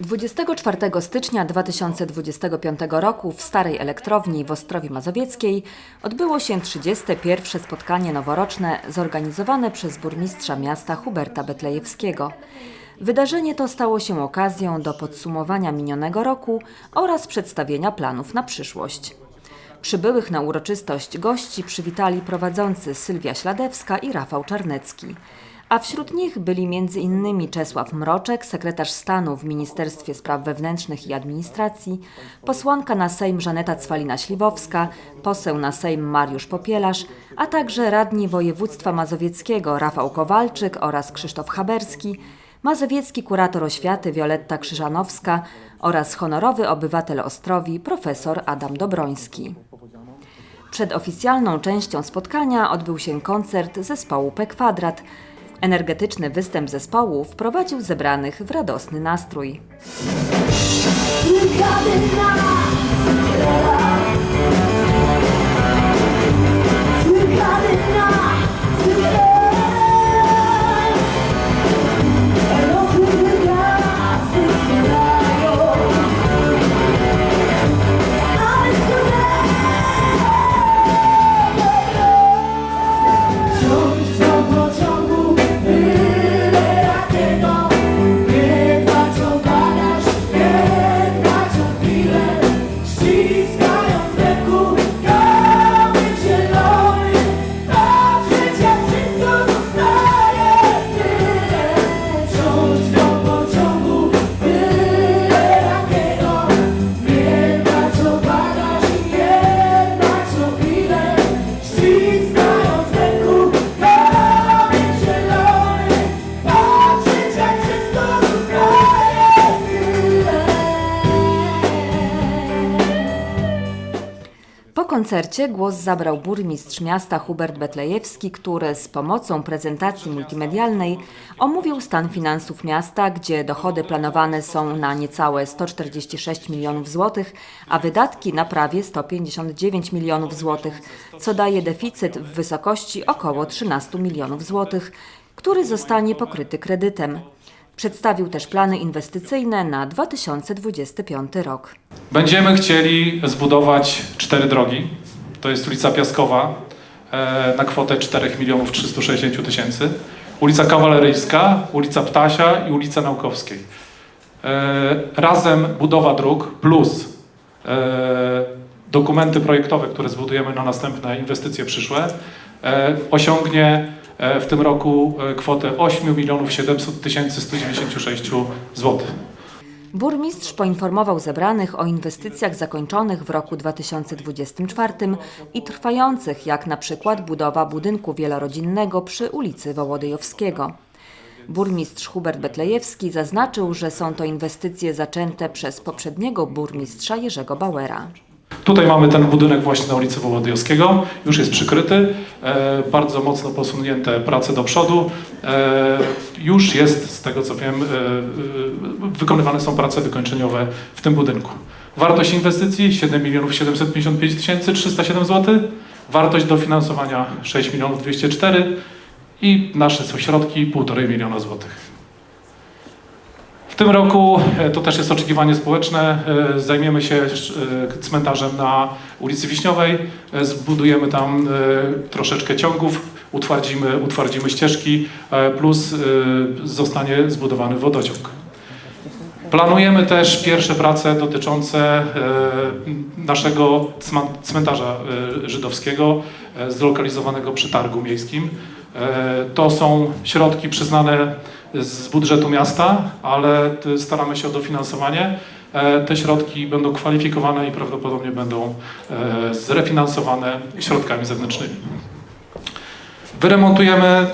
24 stycznia 2025 roku w Starej Elektrowni w Ostrowi Mazowieckiej odbyło się 31. spotkanie noworoczne zorganizowane przez burmistrza miasta Huberta Betlejewskiego. Wydarzenie to stało się okazją do podsumowania minionego roku oraz przedstawienia planów na przyszłość. Przybyłych na uroczystość gości przywitali prowadzący Sylwia Śladewska i Rafał Czarnecki. A wśród nich byli m.in. Czesław Mroczek, sekretarz stanu w Ministerstwie Spraw Wewnętrznych i Administracji, posłanka na Sejm Żaneta Cwalina-Śliwowska, poseł na Sejm Mariusz Popielarz, a także radni województwa mazowieckiego Rafał Kowalczyk oraz Krzysztof Haberski, mazowiecki kurator oświaty Wioletta Krzyżanowska oraz honorowy obywatel Ostrowi profesor Adam Dobroński. Przed oficjalną częścią spotkania odbył się koncert zespołu P Kwadrat. Energetyczny występ zespołu wprowadził zebranych w radosny nastrój. Koncercie głos zabrał burmistrz miasta Hubert Betlejewski, który z pomocą prezentacji multimedialnej omówił stan finansów miasta, gdzie dochody planowane są na niecałe 146 milionów złotych, a wydatki na prawie 159 milionów złotych, co daje deficyt w wysokości około 13 milionów złotych, który zostanie pokryty kredytem. Przedstawił też plany inwestycyjne na 2025 rok. Będziemy chcieli zbudować cztery drogi. To jest ulica Piaskowa e, na kwotę 4 milionów 360 tysięcy, ulica Kawaleryjska, ulica Ptasia i ulica Naukowskiej. E, Razem budowa dróg plus e, dokumenty projektowe, które zbudujemy na następne inwestycje przyszłe, osiągnie w tym roku e, kwotę 8 milionów 700 tysięcy 196 złotych. Burmistrz poinformował zebranych o inwestycjach zakończonych w roku 2024 i trwających, jak na przykład budowa budynku wielorodzinnego przy ulicy Wołodyjowskiego. Burmistrz Hubert Betlejewski zaznaczył, że są to inwestycje zaczęte przez poprzedniego burmistrza Jerzego Bauera. Tutaj mamy ten budynek właśnie na ulicy Wołodyjowskiego, już jest przykryty, e, bardzo mocno posunięte prace do przodu. E, już jest, z tego co wiem, e, wykonywane są prace wykończeniowe w tym budynku. Wartość inwestycji 7 milionów 755 tysięcy 307 zł, wartość dofinansowania 6 milionów 204 i nasze są środki 1,5 miliona złotych. W tym roku e, to też jest oczekiwanie społeczne. e, Zajmiemy się e, cmentarzem na ulicy Wiśniowej. Zbudujemy tam troszeczkę ciągów, utwardzimy, utwardzimy ścieżki, plus zostanie zbudowany wodociąg. Planujemy też pierwsze prace dotyczące naszego cmentarza żydowskiego zlokalizowanego przy targu miejskim. To są środki przyznane z budżetu miasta, ale staramy się o dofinansowanie. E, Te środki będą kwalifikowane i prawdopodobnie będą e, zrefinansowane środkami zewnętrznymi. Wyremontujemy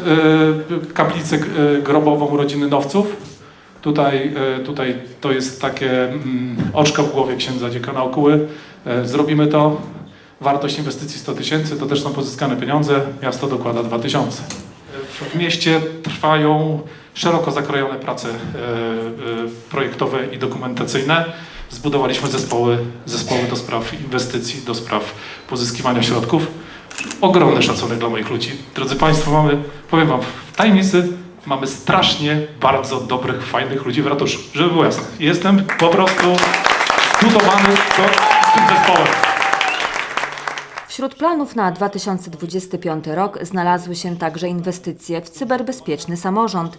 y, kaplicę grobową rodziny Nowców. Tutaj, tutaj to jest takie mm, oczko w głowie księdza dziekana Okuły. Zrobimy to. Wartość inwestycji 100 tysięcy, to też są pozyskane pieniądze. Miasto dokłada 2 tysiące. W- mieście trwają szeroko zakrojone prace y, y, projektowe i dokumentacyjne. Zbudowaliśmy zespoły, zespoły do spraw inwestycji, do spraw pozyskiwania środków ogromny szacunek dla moich ludzi. Drodzy Państwo, mamy, powiem Wam, w tajemnicy mamy strasznie bardzo dobrych, fajnych ludzi w ratuszu. Żeby było jasne. Jestem po prostu zbudowany do, z tym zespołem. Wśród planów na 2025 rok znalazły się także inwestycje w cyberbezpieczny samorząd.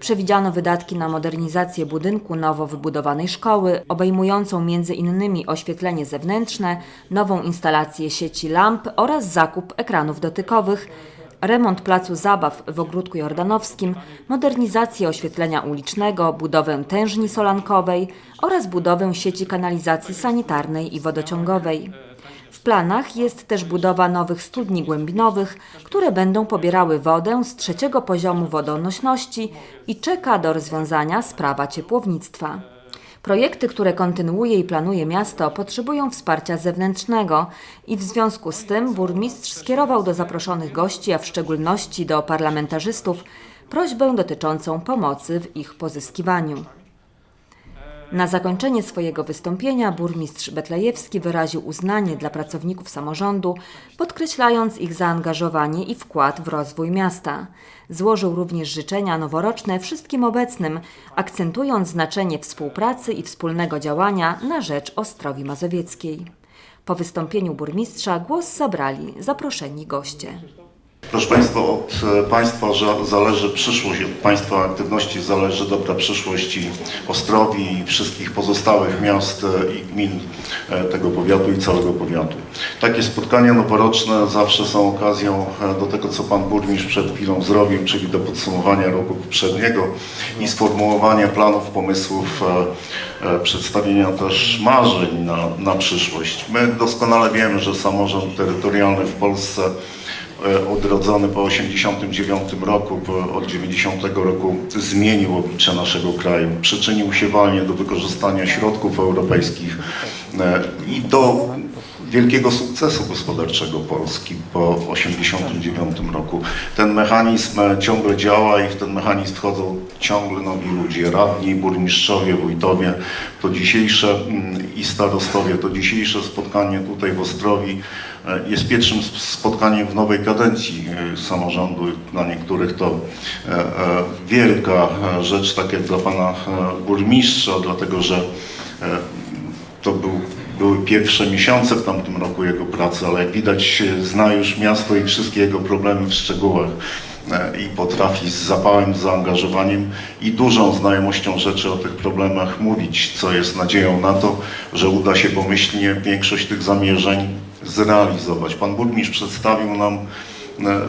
Przewidziano wydatki na modernizację budynku nowo wybudowanej szkoły, obejmującą m.in. oświetlenie zewnętrzne, nową instalację sieci lamp oraz zakup ekranów dotykowych, remont placu zabaw w Ogródku Jordanowskim, modernizację oświetlenia ulicznego, budowę tężni solankowej oraz budowę sieci kanalizacji sanitarnej i wodociągowej. W planach jest też budowa nowych studni głębinowych, które będą pobierały wodę z trzeciego poziomu wodonośności i czeka do rozwiązania sprawa ciepłownictwa. Projekty, które kontynuuje i planuje miasto, potrzebują wsparcia zewnętrznego i w związku z tym burmistrz skierował do zaproszonych gości, a w szczególności do parlamentarzystów, prośbę dotyczącą pomocy w ich pozyskiwaniu. Na zakończenie swojego wystąpienia burmistrz Betlejewski wyraził uznanie dla pracowników samorządu, podkreślając ich zaangażowanie i wkład w rozwój miasta. Złożył również życzenia noworoczne wszystkim obecnym, akcentując znaczenie współpracy i wspólnego działania na rzecz Ostrowi Mazowieckiej. Po burmistrza głos zabrali zaproszeni goście. Proszę Państwa, od e, Państwa zależy przyszłość, od Państwa aktywności zależy dobra przyszłość i Ostrowi i wszystkich pozostałych miast e, i gmin e, tego powiatu i całego powiatu. Takie spotkania noworoczne zawsze są okazją do tego, co Pan Burmistrz przed chwilą zrobił, czyli do podsumowania roku poprzedniego i sformułowania planów, pomysłów, przedstawienia też marzeń na, na przyszłość. My doskonale wiemy, że samorząd terytorialny w Polsce odrodzony po 1989 roku, od 90 roku zmienił oblicze naszego kraju. Przyczynił się walnie do wykorzystania środków europejskich e, i do wielkiego sukcesu gospodarczego Polski po 1989 roku. Ten mechanizm e, ciągle działa i w ten mechanizm wchodzą ciągle nowi ludzie, radni, burmistrzowie, wójtowie. To dzisiejsze mm, i starostowie, to dzisiejsze spotkanie tutaj w Ostrowi e, jest pierwszym sp- spotkaniem w nowej kadencji e, samorządu. Dla niektórych to e, e, wielka e, rzecz, tak jak dla pana e, burmistrza, dlatego że e, to był, były pierwsze miesiące w tamtym roku jego pracy, ale jak widać e, zna już miasto i wszystkie jego problemy w szczegółach e, i potrafi z zapałem, z zaangażowaniem i dużą znajomością rzeczy o tych problemach mówić, co jest nadzieją na to, że uda się pomyślnie większość tych zamierzeń zrealizować. Pan burmistrz przedstawił nam e,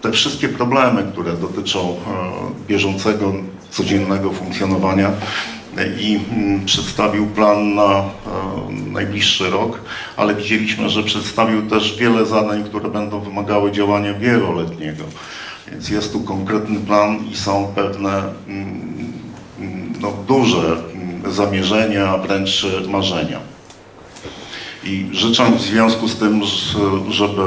te wszystkie problemy, które dotyczą e, bieżącego, codziennego funkcjonowania i mm, przedstawił plan na e, najbliższy rok, ale widzieliśmy, że przedstawił też wiele zadań, które będą wymagały działania wieloletniego. Więc jest tu konkretny plan i są pewne mm, mm, no, duże zamierzenia, wręcz marzenia. I życzę w związku z tym, żeby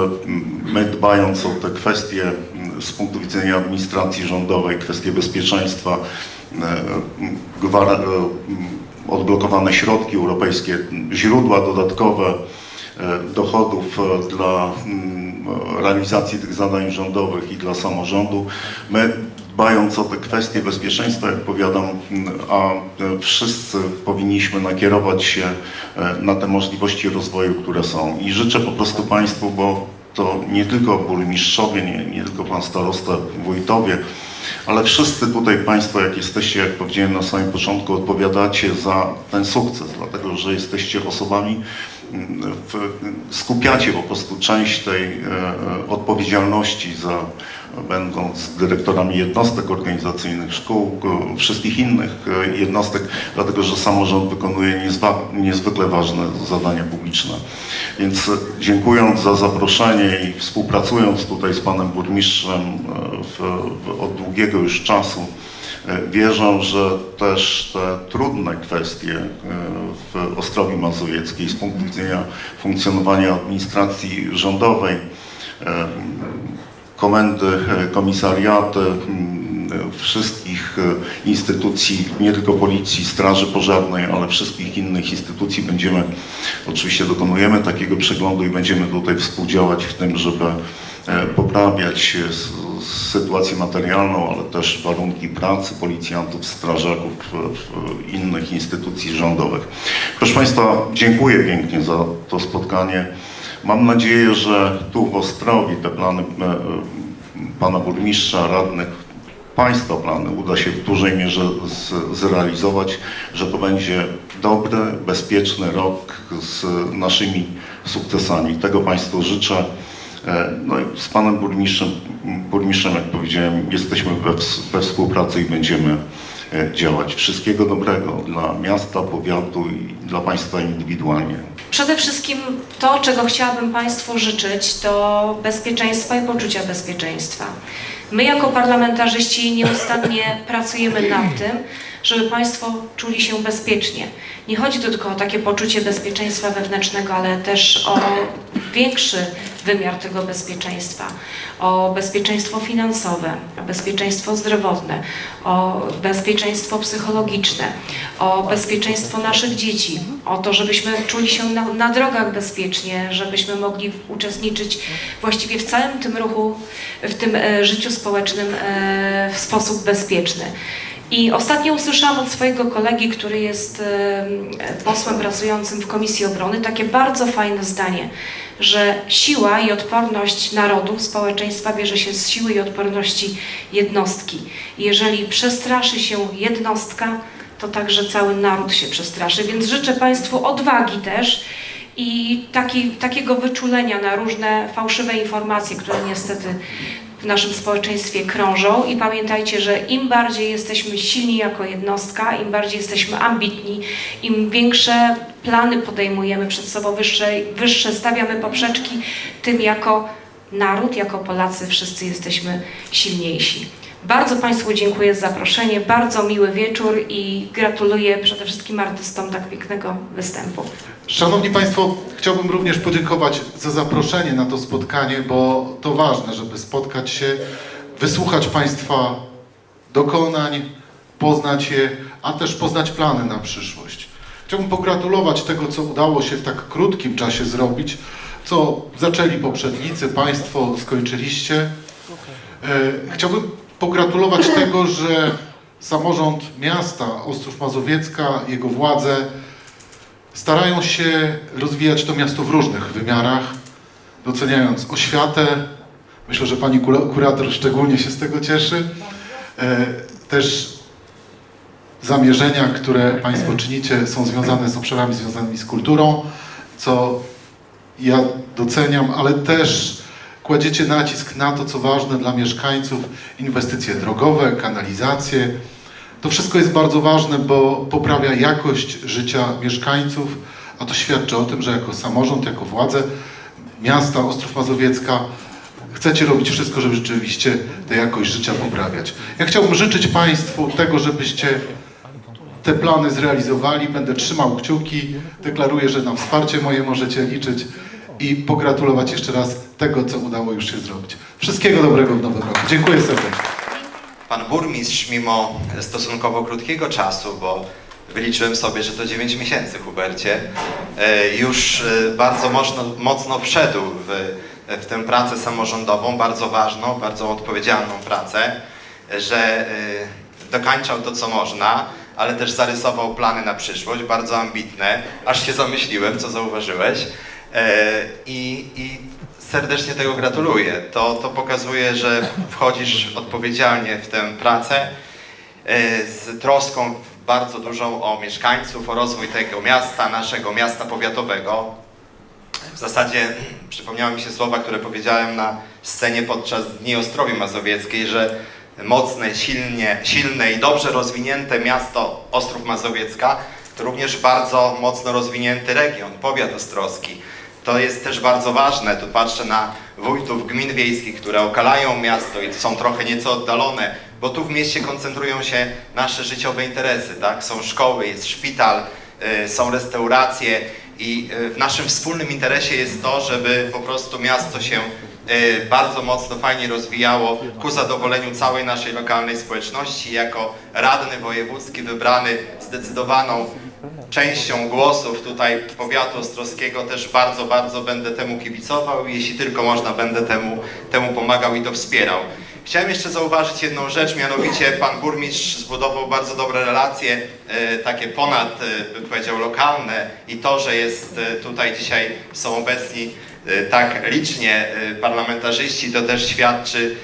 my dbając o te kwestie m, z punktu widzenia administracji rządowej, kwestie bezpieczeństwa, e, e, m, odblokowane środki europejskie, źródła dodatkowe e, dochodów dla mm, realizacji tych zadań rządowych i dla samorządu. My dbając o te kwestie bezpieczeństwa, jak powiadam, a e, wszyscy powinniśmy nakierować się e, na te możliwości rozwoju, które są. I życzę po prostu Państwu, bo to nie tylko burmistrzowie, nie, nie tylko Pan Starosta, wójtowie, ale wszyscy tutaj Państwo, jak jesteście, jak powiedziałem na samym początku, odpowiadacie za ten sukces, dlatego że jesteście osobami, skupiacie po prostu część tej e, odpowiedzialności za, będąc dyrektorami jednostek organizacyjnych, szkół, e, wszystkich innych e, jednostek, dlatego że samorząd wykonuje niezwykle ważne zadania publiczne. Więc dziękując za zaproszenie i współpracując tutaj z panem burmistrzem w, w, od długiego już czasu, e, wierzę, że też te trudne kwestie e, w Ostrowi Mazowieckiej z punktu widzenia funkcjonowania administracji rządowej, e, komendy, komisariaty, wszystkich instytucji, nie tylko policji, straży pożarnej, ale wszystkich innych instytucji będziemy, oczywiście dokonujemy takiego przeglądu i będziemy tutaj współdziałać w tym, żeby poprawiać e, s- sytuację materialną, ale też warunki pracy policjantów, strażaków, w innych instytucji rządowych. Proszę Państwa, dziękuję pięknie za to spotkanie. Mam nadzieję, że tu w Ostrowi te plany e, e, pana burmistrza, radnych, państwa plany uda się w dużej mierze zrealizować, że to będzie dobry, bezpieczny rok z naszymi sukcesami. Tego Państwu życzę. E, No i z panem burmistrzem, burmistrzem jak powiedziałem, jesteśmy we, we współpracy i będziemy e, działać. Wszystkiego dobrego dla miasta, powiatu i dla Państwa indywidualnie. Przede wszystkim to, czego chciałabym Państwu życzyć, to bezpieczeństwa i poczucia bezpieczeństwa. My jako parlamentarzyści nieustannie pracujemy nad tym, żeby Państwo czuli się bezpiecznie. Nie chodzi tu tylko o takie poczucie bezpieczeństwa wewnętrznego, ale też o większy wymiar tego bezpieczeństwa, o bezpieczeństwo finansowe, o bezpieczeństwo zdrowotne, o bezpieczeństwo psychologiczne, o bezpieczeństwo naszych dzieci, o to, żebyśmy czuli się na, na drogach bezpiecznie, żebyśmy mogli uczestniczyć właściwie w całym tym ruchu, w tym e, życiu społecznym e, w sposób bezpieczny. I ostatnio usłyszałam od swojego kolegi, który jest posłem pracującym w Komisji Obrony, takie bardzo fajne zdanie, że siła i odporność narodu, społeczeństwa bierze się z siły i odporności jednostki. Jeżeli przestraszy się jednostka, to także cały naród się przestraszy. Więc życzę Państwu odwagi też i taki, takiego wyczulenia na różne fałszywe informacje, które niestety w naszym społeczeństwie krążą i pamiętajcie, że im bardziej jesteśmy silni jako jednostka, im bardziej jesteśmy ambitni, im większe plany podejmujemy przed sobą, wyższe, wyższe stawiamy poprzeczki, tym jako naród, jako Polacy wszyscy jesteśmy silniejsi. Bardzo Państwu dziękuję za zaproszenie, bardzo miły wieczór i gratuluję przede wszystkim artystom tak pięknego występu. Szanowni Państwo, chciałbym również podziękować za zaproszenie na to spotkanie, bo to ważne, żeby spotkać się, wysłuchać Państwa dokonań, poznać je, a też poznać plany na przyszłość. Chciałbym pogratulować tego, co udało się w tak krótkim czasie zrobić, co zaczęli poprzednicy, Państwo skończyliście. E, Chciałbym pogratulować tego, że samorząd miasta Ostrów Mazowiecka, jego władze starają się rozwijać to miasto w różnych wymiarach, doceniając oświatę. Myślę, że pani kura- kurator szczególnie się z tego cieszy. E, Też zamierzenia, które Państwo czynicie, są związane z obszarami związanymi z kulturą, co ja doceniam, ale też kładziecie nacisk na to, co ważne dla mieszkańców, inwestycje drogowe, kanalizacje. To wszystko jest bardzo ważne, bo poprawia jakość życia mieszkańców, a to świadczy o tym, że jako samorząd, jako władze miasta Ostrów Mazowiecka chcecie robić wszystko, żeby rzeczywiście tę jakość życia poprawiać. Ja chciałbym życzyć Państwu tego, żebyście te plany zrealizowali. Będę trzymał kciuki. Deklaruję, że na wsparcie moje możecie liczyć i pogratulować jeszcze raz tego, co udało już się zrobić. Wszystkiego dobrego w nowym roku. Dziękuję serdecznie. Pan burmistrz, mimo stosunkowo krótkiego czasu, bo wyliczyłem sobie, że to 9 miesięcy, Hubercie, e, już e, bardzo mocno, mocno wszedł w, w tę pracę samorządową, bardzo ważną, bardzo odpowiedzialną pracę, że e, dokańczał to, co można, ale też zarysował plany na przyszłość, bardzo ambitne, aż się zamyśliłem, co zauważyłeś. E, I, i serdecznie tego gratuluję. To, to pokazuje, że wchodzisz odpowiedzialnie w tę pracę e, z troską bardzo dużą o mieszkańców, o rozwój tego miasta, naszego miasta powiatowego. W zasadzie przypomniały mi się słowa, które powiedziałem na scenie podczas Dni Ostrowi Mazowieckiej, że mocne, silnie, silne i dobrze rozwinięte miasto Ostrów Mazowiecka to również bardzo mocno rozwinięty region, powiat ostrowski. To jest też bardzo ważne, tu patrzę na wójtów gmin wiejskich, które okalają miasto i są trochę nieco oddalone, bo tu w mieście koncentrują się nasze życiowe interesy, tak? Są szkoły, jest szpital, y, są restauracje i y, w naszym wspólnym interesie jest to, żeby po prostu miasto się y, bardzo mocno, fajnie rozwijało ku zadowoleniu całej naszej lokalnej społeczności. Jako radny wojewódzki wybrany zdecydowaną częścią głosów tutaj powiatu ostrowskiego też bardzo, bardzo będę temu kibicował i jeśli tylko można będę temu, temu pomagał i to wspierał. Chciałem jeszcze zauważyć jedną rzecz, mianowicie pan burmistrz zbudował bardzo dobre relacje, e, takie ponad, e, bym powiedział, lokalne i to, że jest e, tutaj dzisiaj są obecni tak licznie parlamentarzyści, to też świadczy,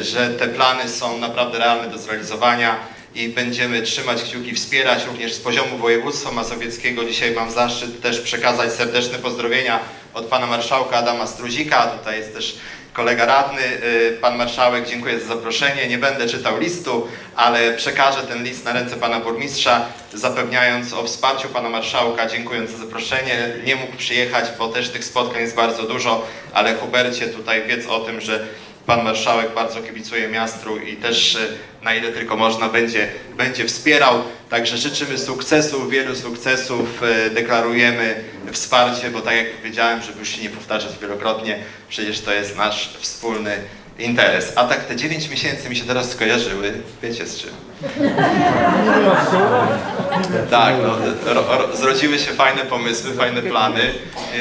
że te plany są naprawdę realne do zrealizowania i będziemy trzymać kciuki, wspierać również z poziomu województwa mazowieckiego. Dzisiaj mam zaszczyt też przekazać serdeczne pozdrowienia od pana marszałka Adama Struzika. Tutaj jest też kolega radny, y, pan marszałek, dziękuję za zaproszenie. Nie będę czytał listu, ale przekażę ten list na ręce pana burmistrza, zapewniając o wsparciu pana marszałka, dziękując za zaproszenie. Nie mógł przyjechać, bo też tych spotkań jest bardzo dużo, ale Hubercie tutaj wiedz o tym, że Pan Marszałek bardzo kibicuje miastu i też e, na ile tylko można będzie, będzie wspierał. Także życzymy sukcesów, wielu sukcesów, e, deklarujemy wsparcie, bo tak jak powiedziałem, żeby już się nie powtarzać wielokrotnie, przecież to jest nasz wspólny interes. A tak te 9 miesięcy mi się teraz skojarzyły, wiecie z czym? Tak, no, ro, ro, zrodziły się fajne pomysły, fajne plany.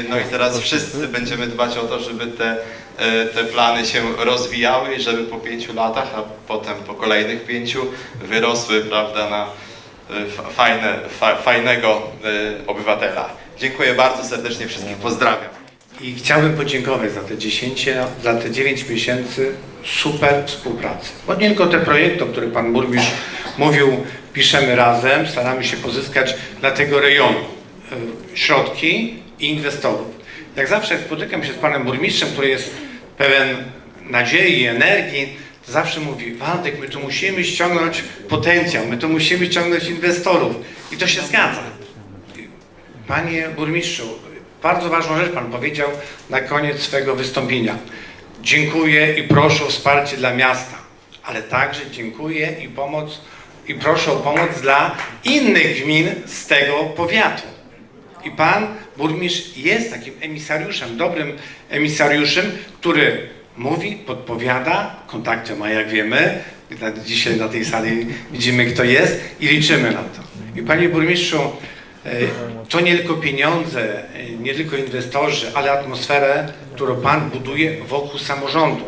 No i teraz wszyscy będziemy dbać o to, żeby te, e, te plany się rozwijały i żeby po pięciu latach, a potem po kolejnych pięciu wyrosły, prawda, na e, fa- fajne, fa, fajnego e, obywatela. Dziękuję bardzo serdecznie wszystkich, pozdrawiam. I chciałbym podziękować za te 10, za te 9 miesięcy super współpracy. Bo nie tylko te projekty, o których Pan Burmistrz mówił, piszemy razem, staramy się pozyskać dla tego rejonu e, środki i inwestorów. Jak zawsze spotykam się z Panem Burmistrzem, który jest pełen nadziei energii, zawsze mówi, Waldek, my tu musimy ściągnąć potencjał, my tu musimy ściągnąć inwestorów. I to się zgadza. Panie burmistrzu, bardzo ważną rzecz Pan powiedział na koniec swego wystąpienia. Dziękuję i proszę o wsparcie dla miasta, ale także dziękuję i pomoc i proszę o pomoc dla innych gmin z tego powiatu. I Pan burmistrz jest takim emisariuszem, dobrym emisariuszem, który mówi, podpowiada, kontakty ma jak wiemy, dzisiaj na tej sali widzimy kto jest i liczymy na to. I Panie burmistrzu, To nie tylko pieniądze, e, nie tylko inwestorzy, ale atmosferę, którą Pan buduje wokół samorządu.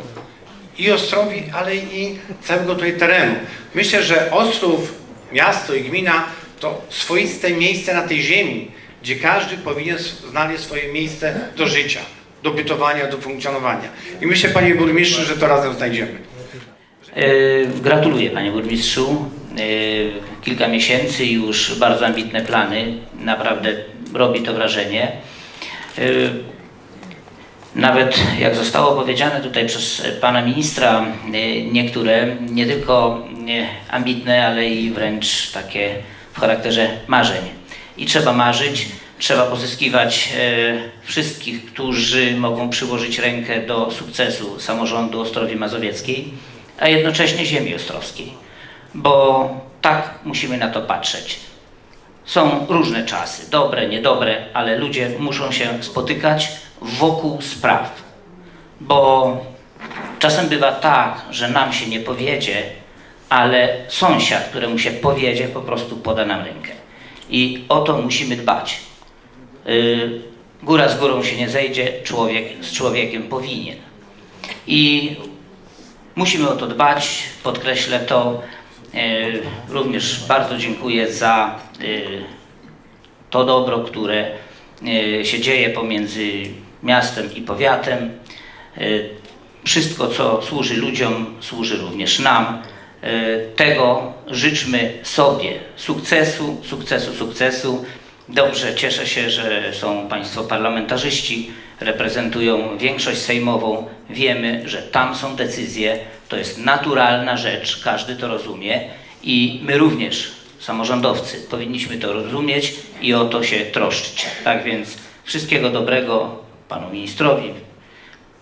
I Ostrowi, ale i całego tutaj terenu. Myślę, że Ostrów, miasto i gmina to swoiste miejsce na tej ziemi, gdzie każdy powinien znaleźć swoje miejsce do życia, do bytowania, do funkcjonowania. I myślę, Panie Burmistrzu, że to razem znajdziemy. E, Gratuluję Panie Burmistrzu. E, Kilka miesięcy już bardzo ambitne plany. Naprawdę robi to wrażenie. E, Nawet jak zostało powiedziane tutaj przez Pana Ministra, e, niektóre nie tylko ambitne, ale i wręcz takie w charakterze marzeń. I trzeba marzyć, trzeba pozyskiwać wszystkich, którzy mogą przyłożyć rękę do sukcesu samorządu Ostrowi Mazowieckiej, a jednocześnie ziemi ostrowskiej. Bo tak musimy na to patrzeć. Są różne czasy, dobre, niedobre, ale ludzie muszą się spotykać wokół spraw. Bo czasem bywa tak, że nam się nie powiedzie, ale sąsiad, któremu się powiedzie, po prostu poda nam rękę. I o to musimy dbać. Yy, Góra z górą się nie zejdzie, człowiek z człowiekiem powinien. I musimy o to dbać, podkreślę to. Yy, Również bardzo dziękuję za yy, to dobro, które yy, się dzieje pomiędzy miastem i powiatem. Wszystko, co służy ludziom, służy również nam. Tego życzmy sobie. Sukcesu, sukcesu, sukcesu. Dobrze, cieszę się, że są Państwo parlamentarzyści, reprezentują większość sejmową. Wiemy, że tam są decyzje, to jest naturalna rzecz, każdy to rozumie i my również, samorządowcy, powinniśmy to rozumieć i o to się troszczyć. Tak więc wszystkiego dobrego Panu Ministrowi,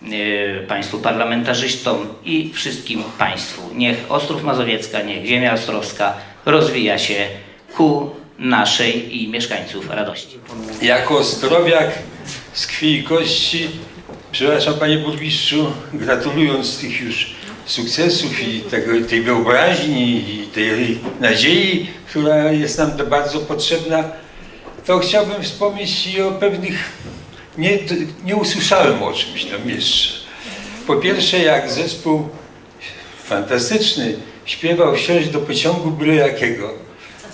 yy, Państwu parlamentarzystom i wszystkim Państwu. Niech Ostrów Mazowiecka, niech ziemia ostrowska rozwija się ku naszej i mieszkańców radości. jako zdrowiak z krwi i kości Przepraszam panie burmistrzu, gratulując tych już sukcesów i tego, tej wyobraźni i tej nadziei, która jest nam bardzo potrzebna, to chciałbym wspomnieć i o pewnych, nie, nie usłyszałem o czymś tam jeszcze. Po pierwsze, jak zespół fantastyczny śpiewał wsiąść do pociągu byle jakiego,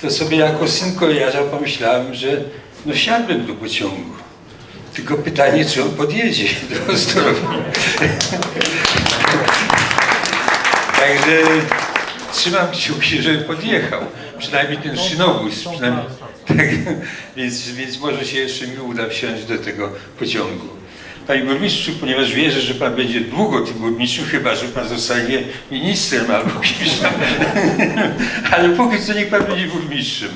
to sobie jako syn kolejarza pomyślałem, że no wsiadłbym do pociągu. Tylko pytanie, czy on podjedzie do Ostrowi. Także trzymam kciuki, żeby podjechał. Przynajmniej ten szynobus. Przynajmniej, tak, więc, więc może się jeszcze mi uda wsiąść do tego pociągu. Panie burmistrzu, ponieważ wierzę, że pan będzie długo tym burmistrzem, chyba że pan zostanie ministrem albo kimś tam. Ale póki co niech pan będzie burmistrzem.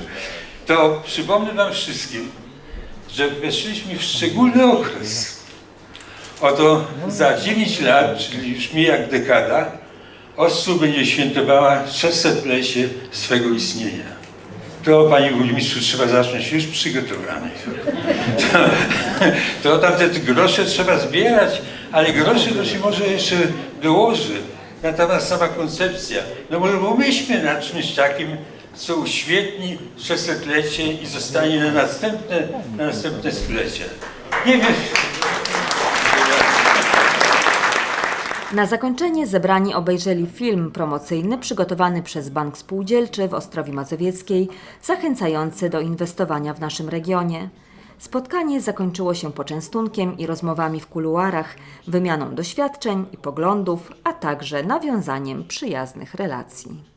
To przypomnę wam wszystkim, że weszliśmy w szczególny okres. Oto za 9 lat, czyli już mniej jak dekada, Ostrów będzie świętowała 600-lecie swego istnienia. To, panie burmistrzu, trzeba zacząć już przygotowane. To, to tam te grosze trzeba zbierać, ale grosze to się może jeszcze dołoży. Natomiast sama koncepcja, no może pomyślmy nad czymś takim, co uświetni 600-lecie i zostanie na następne, na następne stulecia. Nie wiem. Na zakończenie zebrani obejrzeli film promocyjny przygotowany przez Bank Spółdzielczy w Ostrowi Mazowieckiej, zachęcający do inwestowania w naszym regionie. Spotkanie zakończyło się poczęstunkiem i rozmowami w kuluarach, wymianą doświadczeń i poglądów, a także nawiązaniem przyjaznych relacji.